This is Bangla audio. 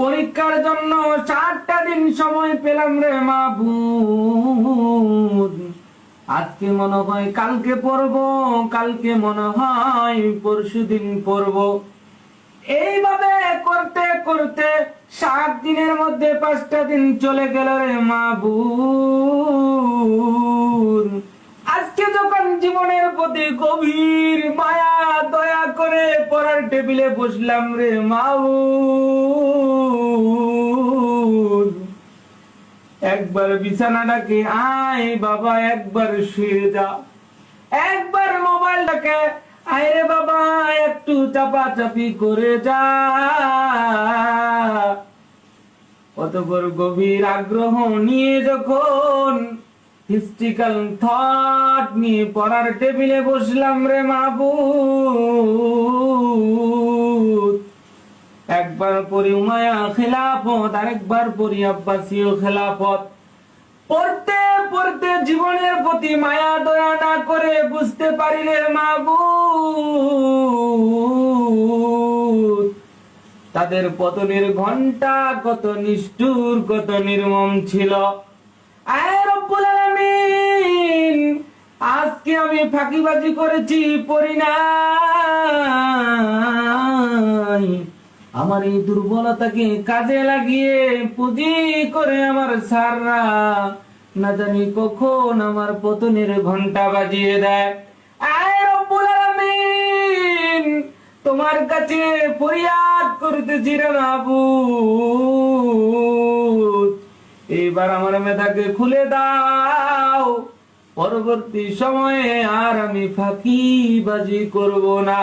পরীক্ষার জন্য চারটা দিন সময় পেলাম রে মাবুদ। আজকে মনে হয় কালকে পড়ব, কালকে মনে হয় পরশু দিন পড়ব। এইভাবে করতে করতে সাত দিনের মধ্যে পাঁচটা দিন চলে গেল রে মাবুদ। আজকে যখন জীবনের প্রতি গভীর টেবিলে বসলাম রে মাবুদ একবার বিছানাটাকে আয় বাবা, একবার শুয়ে যা। একবার মোবাইলটাকে আয় রে বাবা, একটু চাপাচাপি করে যা। অতপর গভীর আগ্রহ নিয়ে যখন হিস্ট্রিক্যাল থট নিয়ে পড়ার টেবিলে বসলাম রে মাবুদ। একবার পড়ি উমায়া খেলাফত, আরেকবার পড়ি আব্বাসীয় খেলাফত। পড়তে পড়তে জীবনের প্রতি মায়া দয়া না করে বুঝতে পারি রে মাবুদ। তাদের পতনের ঘণ্টা কত নিষ্ঠুর, কত নির্মম ছিল। আয় আজকে আমি ফাঁকিবাজি করেছি, পড়ি নাই। আমার এই দুর্বলতাকে কাজে লাগিয়ে পুঁজি করে আমার সাররা না জানি কখন আমার পতনের ঘণ্টা বাজিয়ে দেয়। আয় রব্বুল আলামিন, তোমার কাছে ফরিয়াদ করতেছি রে মাবুদ। এবার আমার মেধাকে খুলে দাও। পরবর্তী সময়ে আর আমি ফাঁকি বাজি করব না।